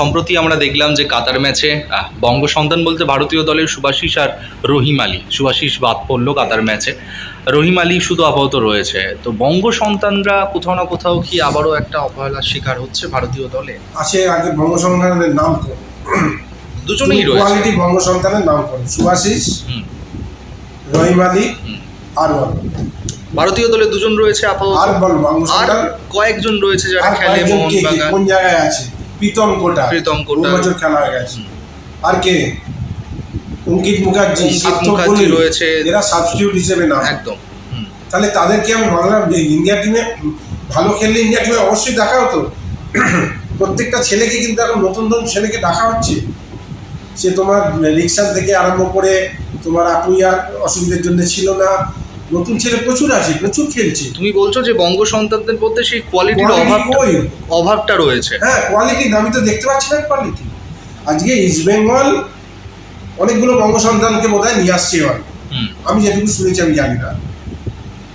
সম্প্রতি আমরা দেখলাম যে কাতার ম্যাচে বঙ্গ সন্তান বলতে ভারতীয় দলের সুভাশিস আর রহিম আলী সুভাশিস বাদ পড়ল কাতার ম্যাচে। রহিম আলী শুধু আপাতত রয়েছে। তো বঙ্গ সন্তানরা কোথাও না কোথাও কি আবারও একটা অবহেলার শিকার হচ্ছে ভারতীয় দলে? আছে আগে বঙ্গ সন্তানের নাম দুজনেই রয়েছে। কোয়ালিটি বঙ্গ সন্তানের নাম করো। সুভাশিস হুম, রহিম আলী আর ভারতীয় দলে দুজন রয়েছে আপাতত। আর বল বঙ্গ সন্তান কয়েকজন রয়েছে যারা খেলে? মোহনবাগান। কোন জায়গায় আছে? প্রীতম কোটা প্রীতম কোটা। বছর খেলা হয়ে গেছে। আর কে? অঙ্কিত মুখার্জি রয়েছে। এরা সাবস্টিটিউট হিসেবে না। একদম। তাহলে তাদেরকে আমি বাংলা ইন্ডিয়া টিমে ভালো খেললে ইন্ডিয়া টিমে অবশ্যই দেখা হতো। প্রত্যেকটা ছেলেকে কিন্তু এখন নতুন নতুন ছেলেকে ডাকা হচ্ছে। সে তোমার রিক্সার থেকে আরম্ভ করে তোমার আপুইয়ার অসুবিধার জন্য ছিল না। নতুন ছেলে প্রচুর আছে প্রচুর খেলছে। তুমি বলছো যে বঙ্গ সন্তানদের মধ্যে সেই কোয়ালিটির Quality অভাবটা রয়েছে। হ্যাঁ কোয়ালিটি আমি তো দেখতে পাচ্ছি না কোয়ালিটি আজকে ইস্ট বেঙ্গল অনেকগুলো বঙ্গ সন্তানকে বোধ হয় নিয়ে আসছে এবার। আমি যেটুকু শুনেছি আমি জানি না।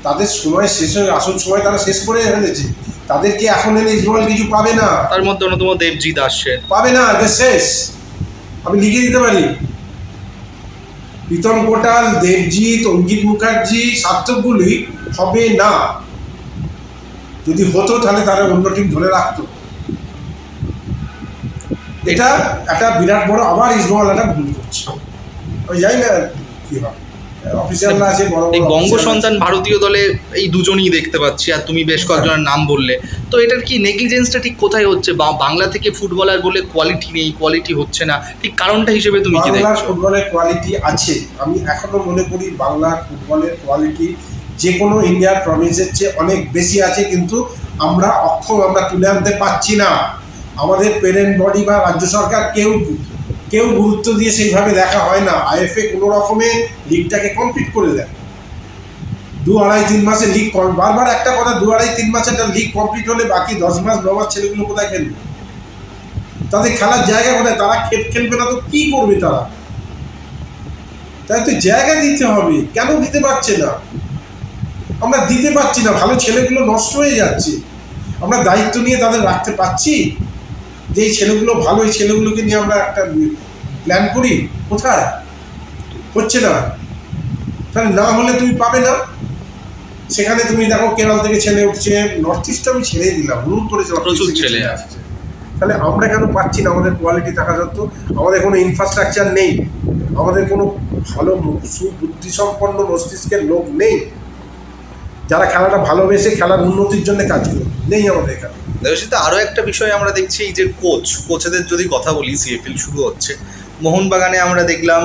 তাদের সময় শেষ হয়ে আসল সময় তারা শেষ করে ফেলেছে। তাদেরকে এখন এনে ইস্ট বেঙ্গল কিছু পাবে না। তার মধ্যে অন্যতম দেবজিৎ আসছে। পাবে না শেষ। আমি লিখে দিতে পারি? প্রীতম কোটাল, দেবজিৎ, অঙ্কিত মুখার্জি সার্থকগুলি হবে না। যদি হতো তাহলে তারা অন্য টিম ধরে রাখতো। এটা একটা বিরাট বড় আবার ইসবল একটা ভুল করছে। আমি জানি না কি হবে। এই বঙ্গ সন্তান ভারতীয় দলে এই দুজনই দেখতে পাচ্ছি আর তুমি বেশ কয়েকজনের নাম বললে। তো এটার কি নেগলিজেন্সটা ঠিক কোথায় হচ্ছে? বাংলা থেকে ফুটবলার বলে কোয়ালিটি নেই কোয়ালিটি হচ্ছে না ঠিক কারণটা হিসেবে তুমি কি দেখছ? ফুটবলের কোয়ালিটি আছে। আমি এখনও মনে করি বাংলার ফুটবলের কোয়ালিটি যে কোনো ইন্ডিয়ার প্রভিন্সের চেয়ে অনেক বেশি আছে কিন্তু আমরা অক্ষম আমরা তুলে আনতে পারছি না। আমাদের পেরেন্ট বডি বা রাজ্য সরকার কেউ কেউ গুরুত্ব দিয়ে সেইভাবে দেখা হয় না। আইএফএ কোনো রকমে লিগটাকে কমপ্লিট করে দেয়। দু আড়াই, তিন মাসে লিগ বারবার একটা কথা, দু আড়াই, তিন মাসে একটা লিগ কমপ্লিট হলে বাকি দশ মাস, ন মাস ছেলেগুলো কোথায় খেলবে? তাদের খেলার জায়গা কোথায়? তারা খেপ খেলবে না তো কি করবে তারা? তাই তো জায়গা দিতে হবে। কেন দিতে পারছে না? আমরা দিতে পারছি না। ভালো ছেলেগুলো নষ্ট হয়ে যাচ্ছে। আমরা দায়িত্ব নিয়ে তাদের রাখতে পারছি? যে এই ছেলেগুলো ভালো এই ছেলেগুলোকে নিয়ে আমরা একটা প্ল্যান করি। কোথায়? হচ্ছে না। তাহলে না হলে তুমি পাবে না। সেখানে তুমি দেখো কেরল থেকে ছেলে উঠছে। নর্থ ইস্ট আমি ছেড়ে দিলাম। রুল করেছে প্রচুর ছেলে আসছে। তাহলে আমরা কেন পাচ্ছি না? আমাদের কোয়ালিটি থাকা সত্ত্বেও আমাদের কোনো ইনফ্রাস্ট্রাকচার নেই। আমাদের কোনো ভালো সুবুদ্ধিসম্পন্ন মস্তিষ্কের লোক নেই। যারা খেলাটা ভালোবেসে খেলার উন্নতির জন্য কাজ করে, নেই আমাদের এখানে। দেবশিত আরও একটা বিষয় আমরা দেখছি, এই যে কোচ কোচেদের যদি কথা বলি সিএফএল শুরু হচ্ছে। মোহনবাগানে আমরা দেখলাম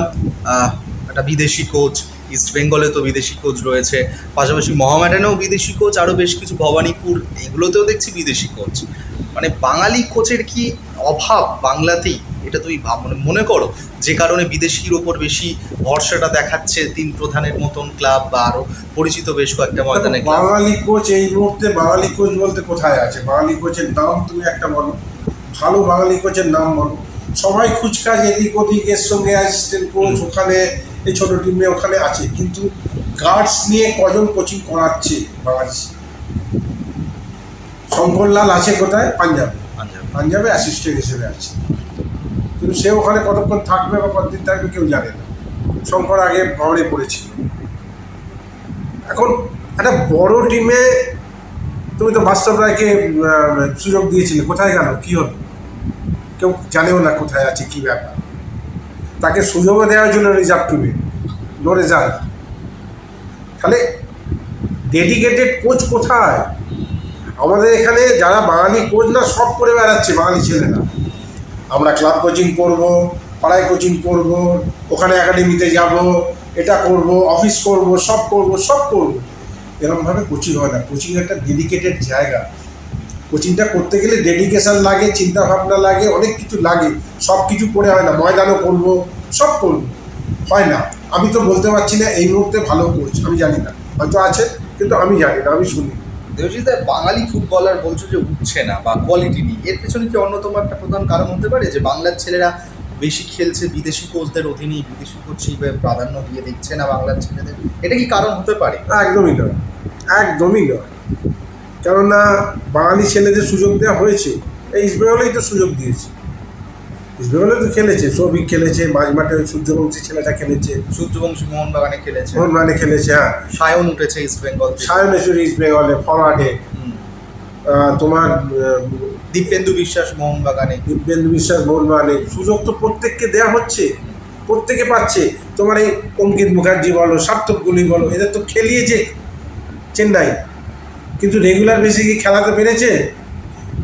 একটা বিদেশি কোচ ইস্ট বেঙ্গলে তো বিদেশি কোচ রয়েছে। পাশাপাশি মহামেডানেও বিদেশি কোচ আরও বেশ কিছু ভবানীপুর, এগুলোতেও দেখছি বিদেশি কোচ মানে বাঙালি কোচের কি অভাব বাংলাতেই? এটা তুমি মানে মনে করো যে কারণে বিদেশির ওপর বেশি ভরসাটা দেখাচ্ছে তিন প্রধানের মতন ক্লাব বা আরও পরিচিত বেশ কয়েকটা ময়দানে বাঙালি কোচ এই মুহূর্তে বাঙালি কোচ বলতে কোথায় আছে? বাঙালি কোচের নাম তুমি একটা বলো। ভালো বাঙালি কোচের নাম বলো। সবাই খুচকাজ এদিক ওদিক এর সঙ্গে অ্যাসিস্ট্যান্ট কোচ ওখানে এই ছোটো টিমে ওখানে আছে। কিন্তু গার্ডস নিয়ে কজন কোচিং করাচ্ছে বাঙালি শঙ্করলাল আছে কোথায়? পাঞ্জাব। পাঞ্জাব। পাঞ্জাবে অ্যাসিস্ট্যান্ট হিসেবে আছে। কিন্তু সে ওখানে কতক্ষণ থাকবে বা কতদিন থাকবে কেউ জানে না। শঙ্কর আগে ভবনে পড়েছিল। এখন একটা বড় টিমে তুমি তো বাস্তব রায়কে সুযোগ দিয়েছিলে। কোথায় গেল? কি হলো? কেউ জানেও না কোথায় আছে, কি ব্যাপার? তাকে সুযোগও দেওয়ার জন্য রিজার্ভ টিমে নো রেজাল্ট তাহলে ডেডিকেটেড কোচ কোথায়? আমাদের এখানে যারা বাঙালি কোচ না, সব করে বেড়াচ্ছে বাঙালি ছেলেরা। আমরা ক্লাব কোচিং করব, পাড়ায় কোচিং করব, ওখানে একাডেমিতে যাব, এটা করব অফিস করব, সব করব সব করব। এরকমভাবে কোচিং হয় না। কোচিং একটা ডেডিকেটেড জায়গা। কোচিংটা করতে গেলে ডেডিকেশন লাগে চিন্তা ভাবনা লাগে, অনেক কিছু লাগে। সব কিছু করে হয় না। ময়দানও করব, সব করব। হয় না। আমি তো বলতে পারছি না, এই মুহূর্তে ভালো কোচ আমি জানি না। হয়তো আছে, কিন্তু আমি জানি না, আমি শুনি দেবজিৎ দা, বাঙালি ফুটবলার বলছো যে উঠছে না বা কোয়ালিটি নেই। এর পেছনে কি অন্যতম একটা প্রধান কারণ হতে পারে? যে বাংলার ছেলেরা বেশি খেলছে বিদেশি কোচদের অধীনে বিদেশি কোচ হিসেবে প্রাধান্য দিয়ে দিচ্ছে না বাংলার ছেলেদের? এটা কি কারণ হতে পারে? একদমই নয়। একদমই নয়। কেননা বাঙালি ছেলেদের সুযোগ দেওয়া হয়েছে। এই ইস্টবেঙ্গলেই তো সুযোগ দিয়েছে। ইস্টবেঙ্গলে তো খেলেছে সৌভিক খেলেছে মাঝমাঠে ওই সূর্যবংশী ছেলেটা খেলেছে। সূর্যবংশী মোহনবাগানে খেলেছে। মোহনবাগানে খেলেছে হ্যাঁ। সায়ন উঠেছে ইস্ট বেঙ্গল থেকে। সায়নেশ্বরী ইস্ট বেঙ্গলে ফরওয়ার্ডে তোমার দীপেন্দু বিশ্বাস মোহনবাগানে। দিব্যেন্দু বিশ্বাস মোহনবাগানে। সুযোগ তো প্রত্যেককে দেওয়া হচ্ছে প্রত্যেকে পাচ্ছে। তোমার এই অঙ্কিত মুখার্জি বলো সার্থক গুলি বলো এদের তো খেলিয়েছে চেন্নাই। কিন্তু রেগুলার বেসে কি খেলাতে পেরেছে?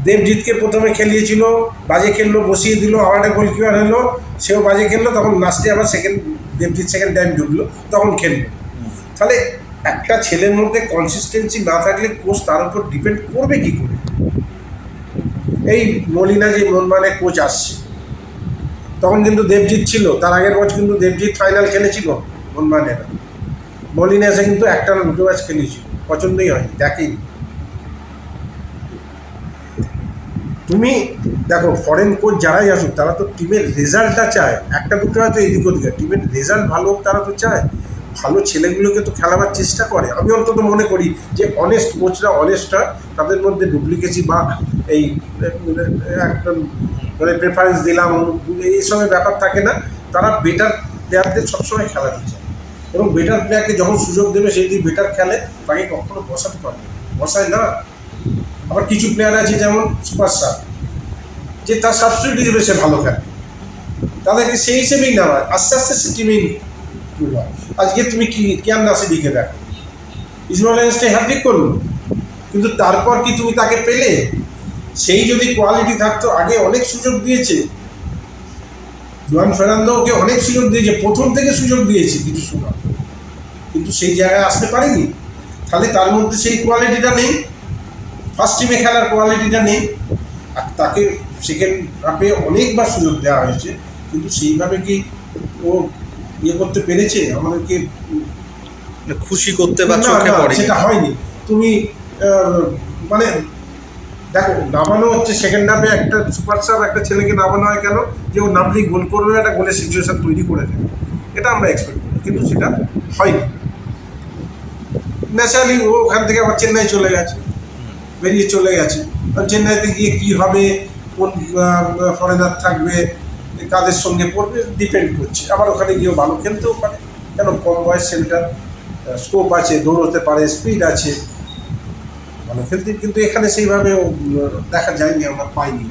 দেবজিৎকে প্রথমে খেলিয়েছিল, বাজে খেললো, বসিয়ে দিল, আবার গোলকিপার হলো সেও বাজে খেললো, তখন লাস্টে আবার সেকেন্ড দেবজিৎ সেকেন্ড টাইম ঢুকলো তখন খেললো। তাহলে একটা ছেলের মধ্যে কনসিস্টেন্সি না থাকলে কোচ তার উপর ডিপেন্ড করবে কি করে? এই মলিনা যে মনমানে কোচ আসছে, তখন কিন্তু দেবজিৎ ছিল, তার আগের বছর কিন্তু দেবজিৎ ফাইনাল খেলেছিল মনমানেরা। মলিনা এসে কিন্তু একটা না দুটো ম্যাচ খেলেছিল পছন্দই হয়নি, দেখেই তুমি দেখো ফরেন কোচ যারাই আসুক, তারা তো টিমের রেজাল্টটা চায়। একটা দুটো হয়তো এদিক ওদিকে টিমের রেজাল্ট ভালো হোক, তারা তো চায়। ভালো ছেলেগুলোকে তো খেলাবার চেষ্টা করে। আমি অন্তত মনে করি যে অনেস্ট কোচরা অনেস্ট হয়। তাদের মধ্যে ডুপ্লিকেসি বা এই, একদম মানে প্রেফারেন্স দিলাম এইসবের ব্যাপার থাকে না। তারা বেটার প্লেয়ারদের সবসময় খেলাতে চায়। এবং বেটার প্লেয়ারকে যখন সুযোগ দেবে, সেই যদি বেটার খেলে, তাকে কখনো বসাতে পারবে বসায় না। আবার কিছু প্লেয়ার আছে যেমন সুপারস্টার যে তার সাবস্টিটিউট হিসেবে সে ভালো খেলে। তাদেরকে সেই হিসেবেই নেওয়া হয়। আস্তে আস্তে সে টিমেই আজকে তুমি কি কেয়ার নাসিডিকে দেখো। ইসমাইল হ্যাট্রিক করল। কিন্তু তারপর কি তুমি তাকে পেলে? সেই যদি কোয়ালিটি থাকতো, আগে অনেক সুযোগ দিয়েছে। জোয়ান ফের্নান্দোকে অনেক সুযোগ দিয়েছে। প্রথম থেকে সুযোগ দিয়েছে কিছু সময়। কিন্তু সেই জায়গায় আসতে পারেনি। তাহলে তার মধ্যে সেই কোয়ালিটিটা নেই। ফার্স্ট টিমে খেলার কোয়ালিটিটা নেই। আর তাকে সেকেন্ড হাফে অনেকবার সুযোগ দেওয়া হয়েছে। কিন্তু সেইভাবে কি ও ইয়ে করতে পেরেছে? আমাদেরকে খুশি করতে বা চোখে পড়ে সেটা হয়নি। তুমি মানে দেখো নামানো হচ্ছে সেকেন্ড হাফে একটা সুপার স্টার একটা ছেলেকে নামানো হয় কেন? যে ও নামলেই গোল করবে একটা গোলের সিচুয়েশন তৈরি করে দেবে। এটা আমরা এক্সপেক্ট করি কিন্তু সেটা হয়নি। ন্যাচারালি ও ওখান থেকে আবার চেন্নাই চলে গেছে। বেরিয়ে চলে গেছে। চেন্নাইতে গিয়ে কী হবে, কোন ফরেনার থাকবে, কাদের সঙ্গে পড়বে ডিপেন্ড করছে। আবার ওখানে গিয়েও ভালো খেলতেও পারে। কেন? কম বয়স সেন্টার স্কোপ আছে, দৌড়তে পারে স্পিড আছে। ভালো খেলতে কিন্তু এখানে সেইভাবে দেখা যায়নি, আমরা পাইনি।